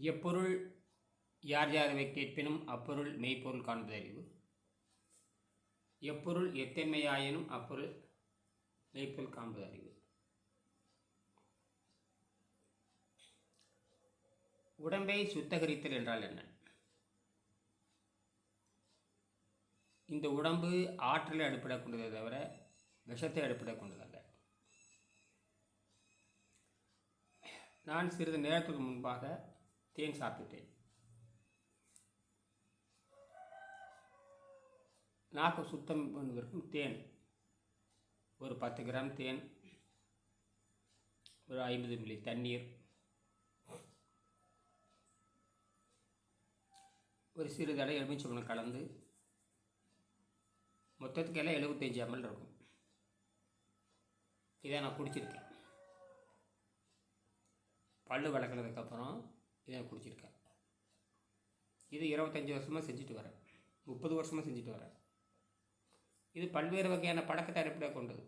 எப்பொருள் யார் யாரவை கேட்பினும் அப்பொருள் மெய்ப்பொருள் காண்பது அறிவு. எப்பொருள் எத்தன்மையாயினும் அப்பொருள் மெய்ப்பொருள் காண்பது அறிவு. உடம்பை சுத்தகரித்தல் என்றால் என்ன? இந்த உடம்பு ஆற்றலை அடிப்படை கொண்டதை தவிர விஷத்தை அடிப்படை கொண்டதல்ல நான் சிறிது நேரத்துக்கு முன்பாக தேன் சாப்பிட்டுட்டேன். நாக்கு சுத்தம் பண்ணுவதற்கும் தேன். ஒரு பத்து கிராம் தேன் ஒரு ஐம்பது மில்லி தண்ணீர் ஒரு சிறு தடை எலுமிச்சம்பழம் கலந்து மொத்தத்துக்கு எல்லாம் எழுபத்தஞ்சி எம்எல் இருக்கும். இதை நான் குடிச்சிருக்கேன். பல்லு வளர்க்குறதுக்கப்புறம் இதை குடிச்சிருக்கேன் இது இருபத்தஞ்சி வருஷமாக செஞ்சுட்டு வரேன் முப்பது வருஷமாக செஞ்சுட்டு வரேன் இது பல்வேறு வகையான பழக்கத்தை அடிப்படையாக கொண்டது.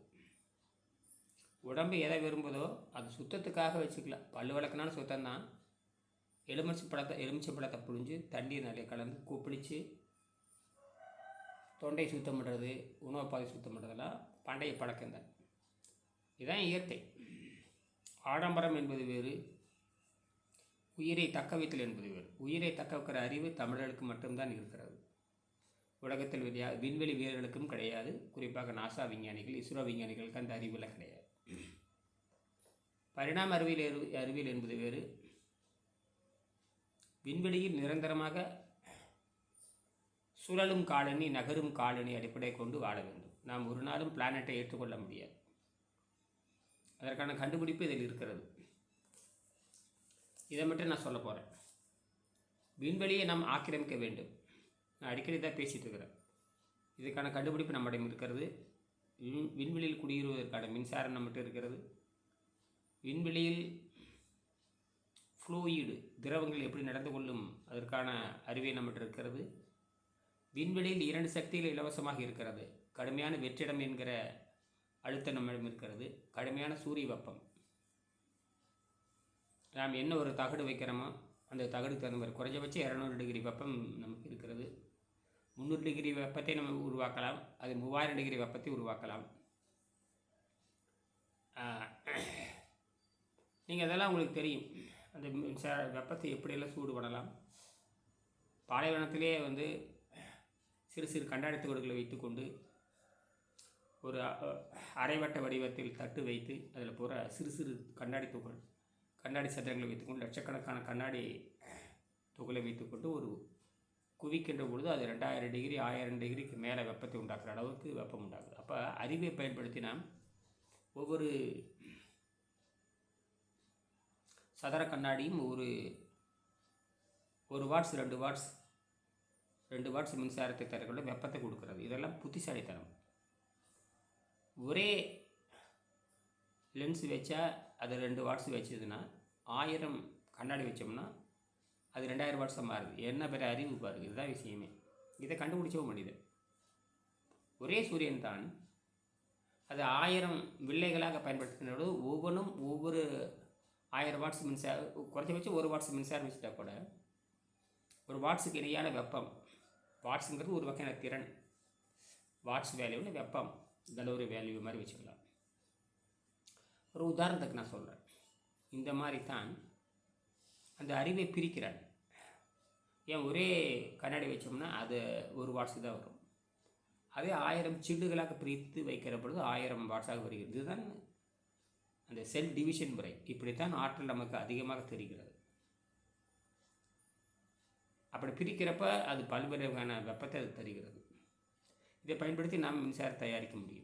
உடம்பு எதை விரும்புதோ அது சுத்தத்துக்காக வச்சுக்கலாம். பல்லு சுத்தம் சுத்தம்தான். எலுமிச்சை பழத்தை எலுமிச்சை பழத்தை புழிஞ்சு தண்ணீர் நிறைய கலந்து கூப்பிடிச்சு தொண்டை சுத்தம் பண்ணுறது உணவு பாதை சுத்தம் பண்ணுறதெல்லாம் பண்டைய பழக்கம் தான் இதுதான் இயற்கை. ஆடம்பரம் என்பது வேறு உயிரை தக்க வைத்தல் என்பது வேறு. உயிரை தக்க வைக்கிற அறிவு தமிழர்களுக்கு மட்டும்தான் இருக்கிறது. உலகத்தில் வெளியா விண்வெளி வீரர்களுக்கும் கிடையாது. குறிப்பாக நாசா விஞ்ஞானிகள் இஸ்ரோ விஞ்ஞானிகளுக்கு அந்த அறிவில் கிடையாது. பரிணாம அறிவியல் அறிவியல் என்பது வேறு. விண்வெளியில் நிரந்தரமாக சுழலும் காலனி நகரும் காலனி அடிப்படை கொண்டு வாழ வேண்டும். நாம் ஒரு நாளும் பிளானட்டை ஏற்றுக்கொள்ள முடியாது. அதற்கான கண்டுபிடிப்பு இதில் இருக்கிறது. இதை மட்டும் நான் சொல்ல போகிறேன் விண்வெளியை நாம் ஆக்கிரமிக்க வேண்டும். நான் அடிக்கடி தான் பேசிகிட்டு இருக்கிறேன். இதுக்கான கண்டுபிடிப்பு நம்மிடம் இருக்கிறது. விண் விண்வெளியில் குடியேறுவதற்கான மின்சாரம் நம்மகிட்ட இருக்கிறது. விண்வெளியில் ஃப்ளூயிடு திரவங்கள் எப்படி நடந்து கொள்ளும் அதற்கான அறிவை நம்மகிட்ட இருக்கிறது. விண்வெளியில் இரண்டு சக்திகள் இலவசமாக இருக்கிறது. கடுமையான வெற்றிடம் என்கிற அழுத்தம் நம்மிடம் இருக்கிறது. கடுமையான சூரிய வெப்பம். நாம் என்ன ஒரு தகடு வைக்கிறோமோ அந்த தகடுக்கு தகுந்த மாதிரி குறைஞ்சபட்சம் இரநூறு டிகிரி வெப்பம் நமக்கு இருக்கிறது. முந்நூறு டிகிரி வெப்பத்தை நம்ம உருவாக்கலாம். அது மூவாயிரம் டிகிரி வெப்பத்தை உருவாக்கலாம். நீங்கள் அதெல்லாம் உங்களுக்கு தெரியும். அந்த மின்சார வெப்பத்தை எப்படியெல்லாம் சூடு பண்ணலாம். பாலைவனத்திலே வந்து சிறு சிறு கண்டாடி தகடுகளை வைத்துக்கொண்டு ஒரு அரைவட்ட வடிவத்தில் தட்டு வைத்து அதில் பூரா சிறு சிறு கண்ணாடி துகள் கண்ணாடி சதுரங்களை வைத்துக்கொண்டு லட்சக்கணக்கான கண்ணாடி துகளை வைத்துக்கொண்டு ஒரு குவிக்கின்ற பொழுது அது ரெண்டாயிரம் டிகிரி ஆயிரம் டிகிரிக்கு மேலே வெப்பத்தை உண்டாக்குற அளவுக்கு வெப்பம் உண்டாகுது. அப்போ அறிவை பயன்படுத்தினால் ஒவ்வொரு சதுர கண்ணாடியும் ஒரு ஒரு வாட்ஸ் ரெண்டு வாட்ஸ் ரெண்டு வாட்ஸ் மின்சாரத்தை தரக்கூடிய வெப்பத்தை கொடுக்குறது. இதெல்லாம் புத்திசாலித்தனம். ஒரே லென்ஸ் வச்சா அது ரெண்டு வாட்ஸ் வச்சதுன்னா ஆயிரம் கண்ணாடி வச்சோம்னா அது ரெண்டாயிரம் வாட்ஸாக மாறுது. என்ன பெரிய அறிவு பாருங்க இதுதான் விஷயமே. இதை கண்டுபிடிச்சவும் முடியுது ஒரே சூரியன் தான் அது ஆயிரம் வில்லைகளாக பயன்படுத்தினோடு ஒவ்வொன்றும் ஒவ்வொரு ஆயிரம் வாட்ஸ் மின்சாரம் குறைஞ்சபட்சம் ஒரு வாட்ஸ் மின்சாரம் வச்சுட்டா கூட ஒரு வாட்ஸுக்கு இணையான வெப்பம் வாட்ஸுங்கிறது ஒரு வகையான திறன். வாட்ஸ் வேல்யூவில் வெப்பம் கலோரி வேல்யூ மாதிரி வச்சுக்கலாம். ஒரு உதாரணத்துக்கு நான் சொல்கிறேன் இந்த மாதிரி தான் அந்த அறிவை பிரிக்கிறான் ஏன் ஒரே கண்ணாடி வச்சோம்னா அது ஒரு வாட்ஸ் தான் வரும். அதே ஆயிரம் சில்லுகளாக பிரித்து வைக்கிற பொழுது ஆயிரம் வாட்ஸாக வருகிறது. இதுதான் அந்த செல் டிவிஷன் முறை. இப்படித்தான் ஆற்றல் நமக்கு அதிகமாக தெரிகிறது. அப்படி பிரிக்கிறப்ப அது பல்வேறு வகையான வெப்பத்தை அது தருகிறது. இதை பயன்படுத்தி நாம் மின்சாரம் தயாரிக்க முடியும்.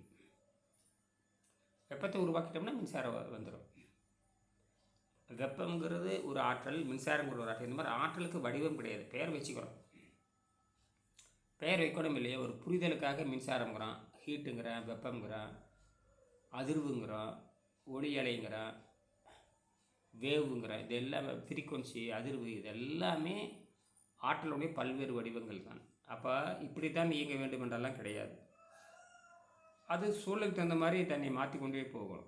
வெப்பத்தை உருவாக்கிட்டோம்னா மின்சாரம் வந்துடும் வெப்பங்கிறது ஒரு ஆற்றல் மின்சாரங்கிற ஒரு ஆற்றல். இந்த மாதிரி ஆற்றலுக்கு வடிவம் கிடையாது. பெயர் வச்சுக்கிறோம். பெயர் வைக்கணும் இல்லையா? ஒரு புரிதலுக்காக மின்சாரங்கிறோம் ஹீட்டுங்கிறேன் வெப்பங்கிறான் அதிர்வுங்கிறோம் ஒளி அலைங்கிறான் வேவுங்கிறான் இது எல்லாமே ஃப்ரீக்குவன்சி அதிர்வு இது எல்லாமே ஆற்றலுடைய பல்வேறு வடிவங்கள் தான். அப்போ இப்படி தான் இயங்க வேண்டும் என்றெல்லாம் கிடையாது. அது சூழலுக்கு தகுந்த மாதிரி தன்னை மாற்றிக்கொண்டே போகணும்.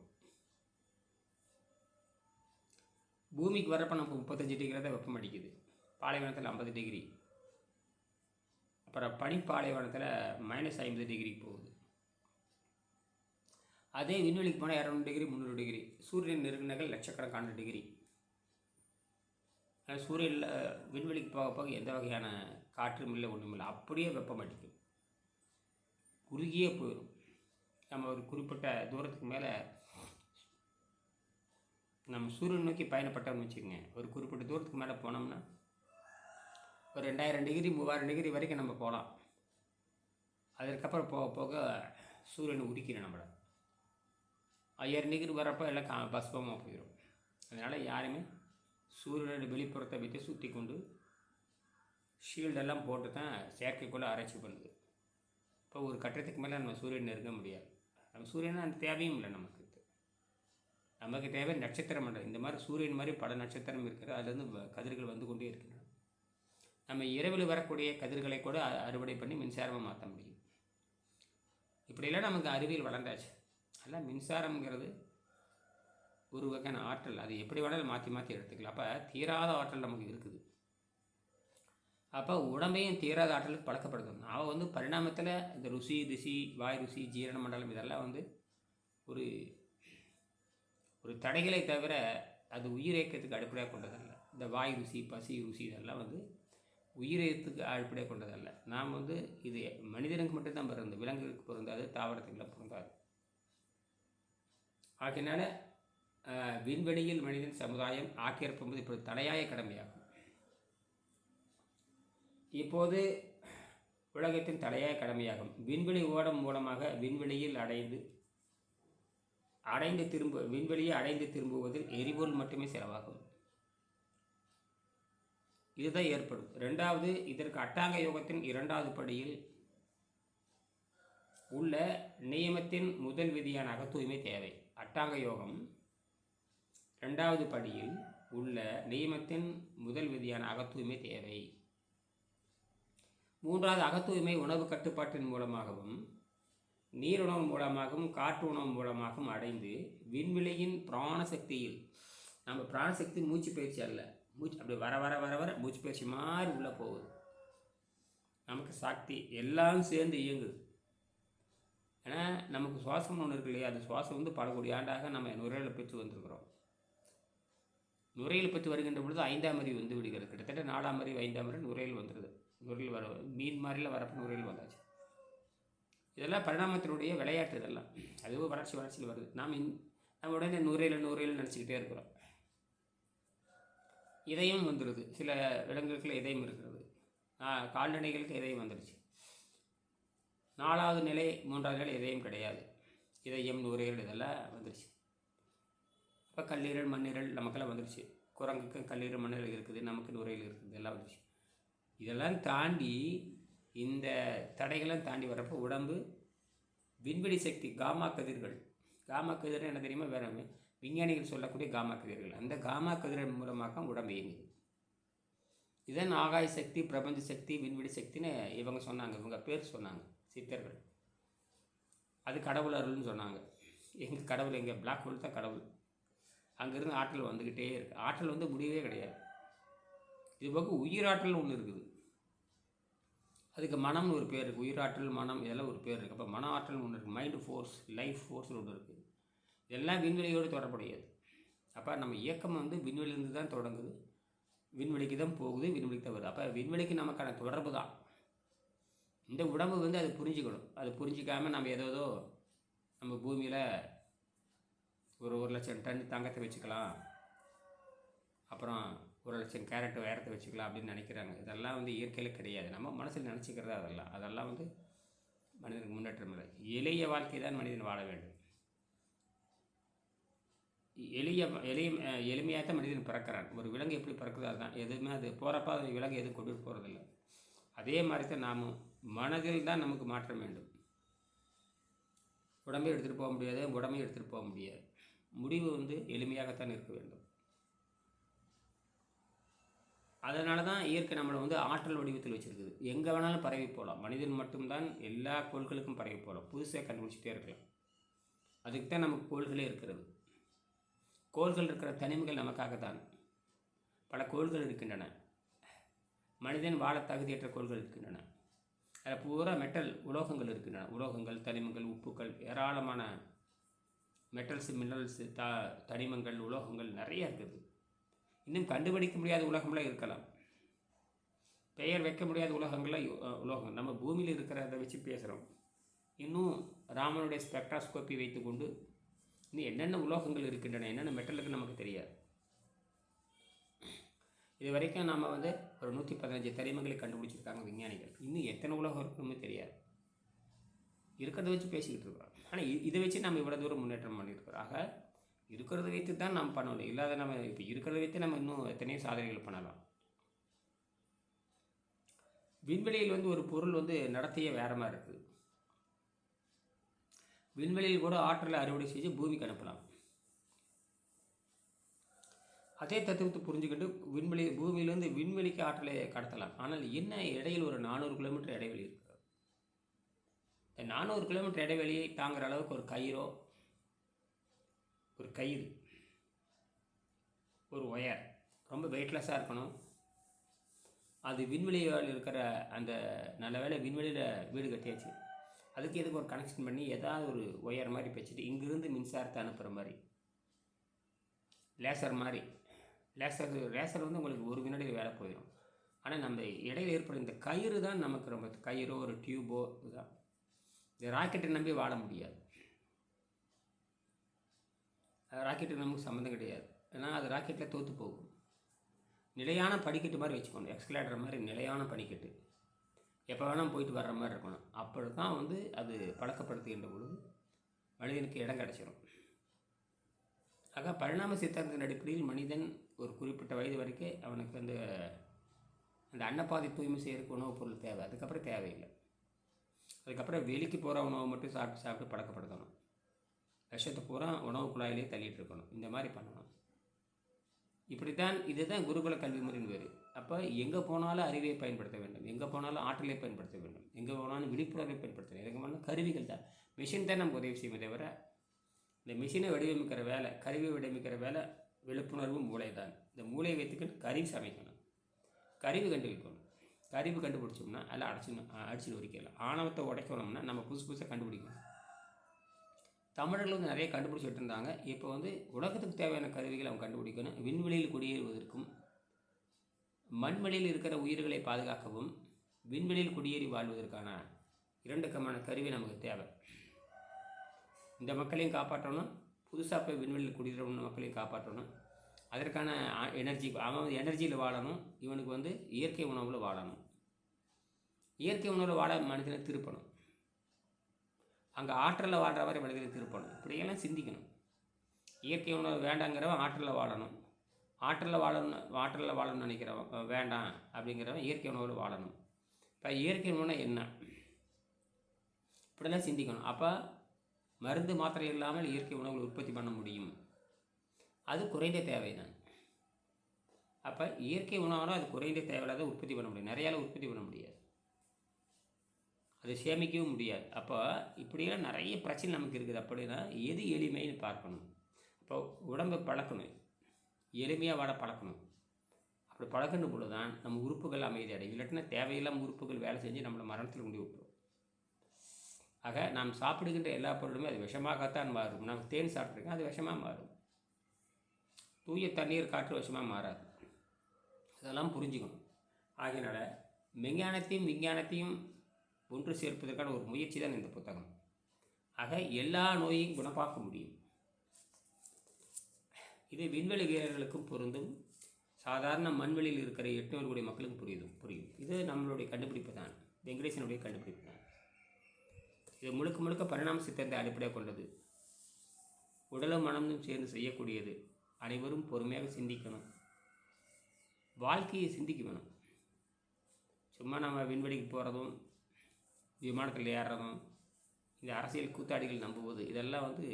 பூமிக்கு வரப்போ நமக்கு முப்பத்தஞ்சு டிகிரி தான் வெப்பம் அடிக்குது. பாலைவனத்தில் ஐம்பது டிகிரி. அப்புறம் பனிப்பாலைவனத்தில் மைனஸ் ஐம்பது டிகிரி போகுது. அதே விண்வெளிக்கு போனால் இரநூறு டிகிரி முந்நூறு டிகிரி. சூரியன் நெருங்கினகள் லட்சக்கணக்கான டிகிரி. சூரியனில் விண்வெளிக்கு போக போக எந்த வகையான காற்றும் இல்லை ஒன்றும் இல்லை அப்படியே வெப்பம் அடிக்கும். குறுகியே போயிடும் நம்ம ஒரு குறிப்பிட்ட தூரத்துக்கு மேலே நம்ம சூரியன் நோக்கி பயணப்பட்டோம்னு வச்சுக்கோங்க. ஒரு குறிப்பிட்ட தூரத்துக்கு மேலே போனோம்னா ஒரு ரெண்டாயிரம் டிகிரி மூவாயிரம் டிகிரி வரைக்கும் நம்ம போகலாம். அதற்கப்புறம் போக போக சூரியன் உரிக்கிறேன் நம்மளை. ஐயாயிரம் டிகிரி வரப்போ எல்லாம் கா பஸ்பமாக போயிடும் அதனால் யாருமே சூரியனோட வெளிப்புறத்தை வைத்து சுற்றி கொண்டு ஷீல்டெல்லாம் போட்டு தான் செயற்கைக்குள்ளே ஆராய்ச்சி பண்ணுது. இப்போ ஒரு கட்டத்துக்கு மேலே நம்ம சூரியன் நெருங்க முடியாது. நம்ம சூரியனா அந்த தேவையும் இல்லை நமக்கு. நமக்கு தேவை நட்சத்திர மண்டலம் இந்த மாதிரி சூரியன் மாதிரி பல நட்சத்திரம் இருக்கிறது. அதுலேருந்து வ- கதிர்கள் வந்து கொண்டே இருக்கின்றன. நம்ம இரவில் வரக்கூடிய கதிர்களை கூட அறுவடை பண்ணி மின்சாரமாக மாற்ற முடியும். இப்படியெல்லாம் நமக்கு அறிவியல் வளர்ந்தாச்சு. அதனால் மின்சாரம்ங்கிறது ஒரு வகையான ஆற்றல். அது எப்படி வேணாலும் மாற்றி மாற்றி எடுத்துக்கலாம். அப்போ தீராத ஆற்றல் நமக்கு இருக்குது. அப்போ உடம்பையும் தீராத ஆற்றலுக்கு பழக்கப்படுத்தணும் அவள் வந்து பரிணாமத்தில் இந்த ருசி திசி வாய் ருசி ஜீரண மண்டலம் இதெல்லாம் வந்து ஒரு ஒரு தடைகளை தவிர அது உயிரியக்கத்துக்கு அடிப்படையாக கொண்டதல்ல. இந்த வாய் ருசி பசி ருசி இதெல்லாம் வந்து உயிரியத்துக்கு அடிப்படையாக கொண்டதல்ல. நாம் வந்து இது மனிதனுக்கு மட்டும்தான் பிறந்து விலங்குகளுக்கு பொருந்தாது தாவரத்துக்குலாம் பொருந்தாது. ஆகினால விண்வெளியில் மனிதன் சமுதாயம் ஆக்கியிருப்பது இப்படி தலையாய கடமையாகும். இப்போது உலகத்தின் தலையாய கடமையாகும். விண்வெளி ஓடம் மூலமாக விண்வெளியில் அடைந்து அடைந்து திரும்ப விண்வெளியை அடைந்து திரும்புவதில் எரிபொருள் மட்டுமே செலவாகும். இதுதான் ஏற்படும். ரெண்டாவது இதற்கு அட்டாங்க யோகத்தின் இரண்டாவது படியில் உள்ள நியமத்தின் முதல் விதியான அகத்தூய்மை தேவை. அட்டாங்க யோகம் ரெண்டாவது படியில் உள்ள நியமத்தின் முதல் விதியான அகத்தூய்மை தேவை. மூன்றாவது அகத்தூய்மை உணவு கட்டுப்பாட்டின் மூலமாகவும் நீருணவு மூலமாகவும் காற்று உணவு மூலமாகவும் அடைந்து விண்வெளியின் பிராணசக்தியில் நம்ம பிராணசக்தி மூச்சு பயிற்சி அல்ல. மூச்சு அப்படி வர வர வர வர மூச்சு பயிற்சி மாதிரி உள்ளே போகுது. நமக்கு சக்தி எல்லாம் சேர்ந்து இயங்குது. ஏன்னா நமக்கு சுவாசம் ஒன்று இருக்கு இல்லையா? அந்த சுவாசம் வந்து பல கோடி ஆண்டாக நம்ம நுரையில் பெற்று வந்திருக்கிறோம். நுரையில் பெற்று வருகின்ற பொழுது ஐந்தாம் அறிவு வந்து விடுகிறது. கிட்டத்தட்ட நாலாம் அறிவு ஐந்தாம் அறிவு நுரையில் வந்துடுது நுரையீரல் வர மீன் மாதிரில வரப்போ நுரையீரல் வந்தாச்சு. இதெல்லாம் பரிணாமத்தினுடைய விளையாட்டு இதெல்லாம். அதுவும் வளர்ச்சி வளர்ச்சியில் வருது. நாம் இன் நம்ம உடனே நுரையில் நுரையில் நினச்சிக்கிட்டே இருக்கிறோம். இதயம் வந்துடுது சில விலங்குகளுக்கு இதயம் இருக்கிறது. கால்நடைகளுக்கு இதயம் வந்துடுச்சு நாலாவது நிலை மூன்றாவது நிலை இதயம் கிடையாது. இதயம் நுரையீரல் இதெல்லாம் வந்துடுச்சு இப்போ கல்லீரல் மண்ணீரல் நமக்கெல்லாம் வந்துடுச்சு குரங்குக்கு கல்லீரல் மண்ணீரல் இருக்குது. நமக்கு நுரையீரல் இருக்குது. எல்லாம் வந்துடுச்சு இதெல்லாம் தாண்டி இந்த தடைகள்லாம் தாண்டி வரப்போ உடம்பு விண்வெளி சக்தி காமா கதிர்கள். காமா கதிர்கள் என்ன தெரியுமா? வேற விஞ்ஞானிகள் சொல்லக்கூடிய காமா கதிர்கள். அந்த காமா கதிர்கள் மூலமாக உடம்பு இயங்குது. இதன் ஆகாய சக்தி பிரபஞ்ச சக்தி விண்வெளி சக்தின்னு இவங்க சொன்னாங்க. இவங்க பேர் சொன்னாங்க. சித்தர்கள். அது கடவுள் அருள்னு சொன்னாங்க. எங்கள் கடவுள் எங்கள் பிளாக் ஹோல் தான் கடவுள். அங்கேருந்து ஆற்றல் வந்துக்கிட்டே இருக்குது ஆற்றல் வந்து முடியவே கிடையாது. இது போக உயிராற்றல் ஒன்று இருக்குது. அதுக்கு மனம்னு ஒரு பேர் இருக்குது உயிராற்றல் மனம் இதெல்லாம் ஒரு பேர் இருக்குது அப்போ மன ஆற்றல் ஒன்று இருக்குது மைண்டு ஃபோர்ஸ் லைஃப் ஃபோர்ஸ்னு ஒன்று இருக்குது இதெல்லாம் விண்வெளியோடு தொடர்புடையது. அப்போ நம்ம இயக்கம் வந்து விண்வெளியிலிருந்து தான் தொடங்குது. விண்வெளிக்கு தான் போகுது விண்வெளிக்கு தான் வருது. அப்போ விண்வெளிக்கு நமக்கான தொடர்பு தான். இந்த உடம்பு வந்து அது புரிஞ்சுக்கணும். அது புரிஞ்சிக்காமல் நம்ம ஏதோ ஏதோ நம்ம பூமியில் ஒரு ஒரு லட்சம் டன் தங்கத்தை வச்சுக்கலாம். அப்புறம் ஒரு லட்சம் கேரட் உயரத்தை வச்சுக்கலாம் அப்படின்னு நினைக்கிறாங்க. இதெல்லாம் வந்து இயற்கையில் கிடையாது. நம்ம மனசில் நினச்சிக்கிறது அதெல்லாம். அதெல்லாம் வந்து மனிதனுக்கு முன்னேற்றம் இல்லை. எளிய வாழ்க்கை தான் மனிதன் வாழ வேண்டும். எளிய எளிய எளிமையாக தான் மனிதன் பிறக்கிறான். ஒரு விலங்கு எப்படி பிறக்குதோ அதுதான். எதுவுமே அது போகிறப்ப அது விலங்கு எதுவும் கொண்டுட்டு போகிறதில்ல அதே மாதிரி தான் நாமும் மனதில் தான் நமக்கு மாற்றம் வேண்டும். உடம்பையும் எடுத்துகிட்டு போக முடியாது உடம்பையும் எடுத்துகிட்டு போக முடியாது. முடிவு வந்து எளிமையாகத்தான் இருக்க வேண்டும். அதனால தான் இயற்கை நம்மளை வந்து ஆற்றல் வடிவத்தில் வச்சுருக்குது. எங்கே வேணாலும் பரவி போகலாம். மனிதன் மட்டும்தான் எல்லா கோள்களுக்கும் பரவி போகலாம். புதுசாக கண்டுபிடிச்சிட்டே இருக்கலாம். அதுக்கு தான் நமக்கு கோள்களே இருக்கிறது. கோள்கள் இருக்கிற தனிமைகள் நமக்காக தான் பல கோள்கள் இருக்கின்றன. மனிதன் வாழ தகுதியற்ற கோள்கள் இருக்கின்றன. அதில் பூரா மெட்டல் உலோகங்கள் இருக்கின்றன. உலோகங்கள் தனிமங்கள் உப்புக்கள் ஏராளமான மெட்டல்ஸு மினரல்ஸு த தனிமங்கள் உலோகங்கள் நிறைய இருக்குது. இன்னும் கண்டுபிடிக்க முடியாத உலகம்லாம் இருக்கலாம். பெயர் வைக்க முடியாத உலகங்கள்லாம் உலகம். நம்ம பூமியில் இருக்கிறத வச்சு பேசுகிறோம் இன்னும் ராமனுடைய ஸ்பெக்ட்ராஸ்கோப்பி வைத்துக்கொண்டு இன்னும் என்னென்ன உலோகங்கள் இருக்கின்றன என்னென்ன மெட்டலுக்கு நமக்கு தெரியாது. இது வரைக்கும் நாம் வந்து ஒரு நூற்றி பதினஞ்சு தனிமங்களை கண்டுபிடிச்சிருக்காங்க விஞ்ஞானிகள். இன்னும் எத்தனை உலகம் இருக்குன்னு தெரியாது. இருக்கிறத வச்சு பேசிக்கிட்டு இருக்கிறோம். ஆனால் இதை வச்சு நம்ம இவ்வளோ தூரம் முன்னேற்றம் பண்ணியிருக்கிறோம். ஆக இருக்கிறத வைத்து தான் நாம் பண்ணணும் இல்லாத நம்ம இப்போ இருக்கிறத வைத்து நம்ம இன்னும் எத்தனையோ சாதனைகள் பண்ணலாம். விண்வெளியில் வந்து ஒரு பொருள் வந்து நடத்தையே வேற மாதிரி இருக்குது. விண்வெளியில் கூட ஆற்றலை அறுவடை செஞ்சு பூமிக்கு அனுப்பலாம். அதே தத்துவத்தை புரிஞ்சுக்கிட்டு விண்வெளி பூமியிலேருந்து விண்வெளிக்கு ஆற்றலை கடத்தலாம். ஆனால் என்ன இடையில் ஒரு நானூறு கிலோமீட்டர் இடைவெளி இருக்குது இந்த நானூறு கிலோமீட்டர் இடைவெளியை தாங்குற அளவுக்கு ஒரு கயிறோ ஒரு கயிறு ஒரு ஒயர். ரொம்ப வெயிட்லெஸ்ஸாக இருக்கணும். அது விண்வெளியில் இருக்கிற அந்த நல்ல வேளை விண்வெளியில் வீடு கட்டியாச்சு. அதுக்கு எதுக்கு ஒரு கனெக்ஷன் பண்ணி ஏதாவது ஒரு ஒயர் மாதிரி வச்சுட்டு இங்கிருந்து மின்சாரத்தை அனுப்புகிற மாதிரி. லேசர் மாதிரி. லேசர் லேசர் வந்து உங்களுக்கு ஒரு வினாடி வேலை போயிடும். ஆனால் நம்ம இடையில ஏற்படும் இந்த கயிறு தான் நமக்கு ரொம்ப கயிறோ ஒரு டியூபோ இதுதான். இந்த ராக்கெட்டை நம்பி வாழ முடியாது. ராக்கெட்டுக்கு நமக்கு சம்மந்தம் கிடையாது. ஏன்னா அது ராக்கெட்டில் தோற்று போகும். நிலையான படிக்கட்டு மாதிரி வச்சுக்கணும். எக்ஸ்கலேட்டர் மாதிரி நிலையான படிக்கட்டு. எப்போ வேணால் போயிட்டு வர்ற மாதிரி இருக்கணும். அப்படி தான் வந்து அது பழக்கப்படுத்துகின்ற பொழுது மனிதனுக்கு இடம் கிடச்சிரும். ஆக பரிணாம சித்தாந்தத்தின் அடிப்படையில் மனிதன் ஒரு குறிப்பிட்ட வயது வரைக்கும் அவனுக்கு அந்த அந்த அன்னப்பாதை தூய்மை செய்யறதுக்கு உணவுப் பொருள் தேவை. அதுக்கப்புறம் தேவையில்லை. அதுக்கப்புறம் வெளிக்கு போகிற உணவை மட்டும் சாப்பிட்டு சாப்பிட்டு பழக்கப்படுத்தணும். விஷத்தை பூரா உணவு குழாயிலே தள்ளிட்டு இருக்கணும் இந்த மாதிரி பண்ணணும். இப்படித்தான் இதுதான் குருகுல கல்வி முறையின் வேறு. அப்போ எங்கே போனாலும் அறிவை பயன்படுத்த வேண்டும். எங்கே போனாலும் ஆற்றலை பயன்படுத்த வேண்டும். எங்கே போனாலும் விழிப்புணர்வை பயன்படுத்த வேண்டும். எங்கே போனாலும் கருவிகள் தான். மிஷின் தான் நமக்கு உதவி செய்யுமே தவிர இந்த மிஷினை வடிவமைக்கிற வேலை கருவியை வடிவமைக்கிற வேலை விழிப்புணர்வு மூளை தான். இந்த மூளையை வைத்துக்கிட்டு கருவி சமைக்கணும். கருவி கண்டுபிடிக்கணும். கருவி கண்டுபிடிச்சோம்னா அதில் அடைச்சு அடிச்சு நொறிக்கலாம் ஆணவத்தை உடைக்கணும்னா நம்ம புதுசு புதுசாக கண்டுபிடிக்கணும். தமிழர்கள் வந்து நிறைய கண்டுபிடிச்சிட்டு இருந்தாங்க இப்போ வந்து உலகத்துக்கு தேவையான கருவிகளை அவங்க கண்டுபிடிக்கணும். விண்வெளியில் குடியேறுவதற்கும் மண்வெளியில் இருக்கிற உயிர்களை பாதுகாக்கவும் விண்வெளியில் குடியேறி வாழ்வதற்கான இரண்டுக்கமான கருவி நமக்கு தேவை. இந்த மக்களையும் காப்பாற்றணும். புதுசாக போய் விண்வெளியில் குடியேறணும் மக்களையும் காப்பாற்றணும். அதற்கான எனர்ஜி அவன் வந்து எனர்ஜியில் வாழணும். இவனுக்கு வந்து இயற்கை உணவில் வாழணும். இயற்கை உணவில் வாழ மனிதனை திருப்பணும். அங்கே ஆற்றலில் வாழ்கிற மாதிரி மனிதனை திருப்பணும். இப்படியெல்லாம் சிந்திக்கணும். இயற்கை உணவு வேண்டாங்கிறவன் ஆற்றலில் வாழணும். ஆற்றலில் வாழணும் ஆற்றலில் வாழணும்னு நினைக்கிறவன் வேண்டாம் அப்படிங்கிறவன் இயற்கை உணவோடு வாழணும். இப்போ இயற்கை உணவுனா என்ன? இப்படிலாம் சிந்திக்கணும். அப்போ மருந்து மாத்திரை இல்லாமல் இயற்கை உணவுகள் உற்பத்தி பண்ண முடியும். அது குறைந்த தேவை தான் அப்போ இயற்கை உணவுனா அது குறைந்த தேவையில்லாத உற்பத்தி பண்ண முடியும். நிறையால உற்பத்தி பண்ண முடியாது. அதை சேமிக்கவும் முடியாது. அப்போ இப்படியெல்லாம் நிறைய பிரச்சனை நமக்கு இருக்குது. அப்படின்னா எது எளிமைன்னு பார்க்கணும். அப்போ உடம்பை பழக்கணும். எளிமையாக வாட பழக்கணும். அப்படி பழக்கணும் பொழுது தான் நம்ம உறுப்புகள் அமைதி அடையும். இல்லாட்டினா தேவையில்லாம உறுப்புகள் வேலை செஞ்சு நம்மளை மரணத்தில் கொண்டு விட்டுரும். ஆக நாம் சாப்பிடுகின்ற எல்லா பொருளுமே அது விஷமாகத்தான் மாறும். நாம் தேன் சாப்பிட்ருக்கோம் அது விஷமாக மாறும். தூய தண்ணீர் காற்று விஷமாக மாறாது. அதெல்லாம் புரிஞ்சுக்கணும். ஆகையினால் விஞ்ஞானத்தையும் விஞ்ஞானத்தையும் ஒன்று சேர்ப்பதற்கான ஒரு முயற்சி தான் இந்த புத்தகம். ஆக எல்லா நோயையும் குணமாக்க முடியும். இது விண்வெளி வீரர்களுக்கும் பொருந்தும். சாதாரண மண்வெளியில் இருக்கிற எட்நூறு கோடி மக்களுக்கும் புரியுதும் புரியும். இது நம்மளுடைய கண்டுபிடிப்பு தான். வெங்கடேசனுடைய கண்டுபிடிப்பு தான். இது முழுக்க முழுக்க பரிணாம சித்தத்தை அடிப்படையாக கொண்டது. உடலும் மனமும் சேர்ந்து செய்யக்கூடியது. அனைவரும் பொறுமையாக சிந்திக்கணும். வாழ்க்கையை சிந்திக்க வேணும் சும்மா நம்ம விண்வெளிக்கு போகிறதும் விமானத்தில் ஏறுறதும் இந்த அரசியல் கூத்தாடிகள் நம்புவது இதெல்லாம் வந்து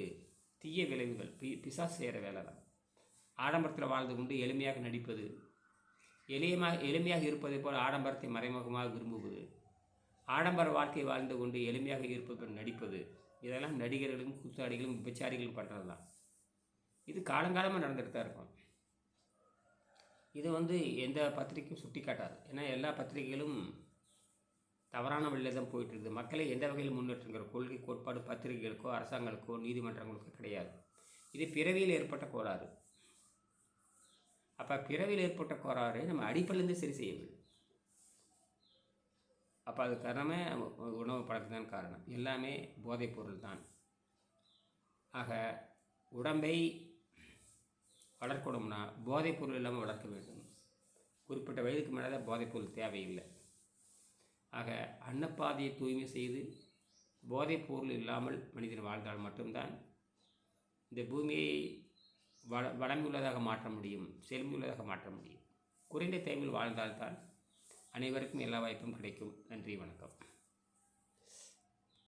தீய விளைவுகள் பி பிசாஸ் செய்கிற வேலை தான். ஆடம்பரத்தில் வாழ்ந்து கொண்டு எளிமையாக நடிப்பது எளியமாக எளிமையாக இருப்பதை போல் ஆடம்பரத்தை மறைமுகமாக விரும்புவது ஆடம்பர வாழ்க்கையை வாழ்ந்து கொண்டு எளிமையாக இருப்பது நடிப்பது இதெல்லாம் நடிகர்களும் கூத்தாடிகளும் விபச்சாரிகளும் பண்ணுறது தான். இது காலங்காலமாக நடந்துகிட்டு தான் இருக்கும். இது வந்து எந்த பத்திரிக்கையும் சுட்டி காட்டாது ஏன்னா எல்லா பத்திரிகைகளும் தவறான வழியில் தான் போயிட்டு இருக்குது மக்களை எந்த வகையில் முன்னேற்றுங்கிற கொள்கை கோட்பாடு பத்திரிகைகளுக்கோ அரசாங்கங்களுக்கோ நீதிமன்றங்களுக்கோ கிடையாது. இது பிறவியில் ஏற்பட்ட கோளாறு. அப்போ பிறவியில் ஏற்பட்ட கோளாறு நம்ம அடிப்படையிலேருந்து சரி செய்ய வேண்டும் அப்போ அது காரணமே உணவு பழக்கம் தான் காரணம். எல்லாமே போதைப் பொருள் தான். ஆக உடம்பை வளர்க்கணும்னா போதைப் பொருள் இல்லாமல் வளர்க்க வேண்டும். குறிப்பிட்ட வயதுக்கு மேலே தான் போதைப் பொருள் தேவையில்லை. ஆக அன்னப்பாதையை தூய்மை செய்து போதைப் பொருள் இல்லாமல் மனிதன் வாழ்ந்தால் மட்டும்தான் இந்த பூமியை வள வளமையுள்ளதாக மாற்ற முடியும் செழுமையுள்ளதாக மாற்ற முடியும். குறைந்த தேவையில் வாழ்ந்தால்தான் அனைவருக்கும் எல்லா வாய்ப்பும் கிடைக்கும். நன்றி வணக்கம்.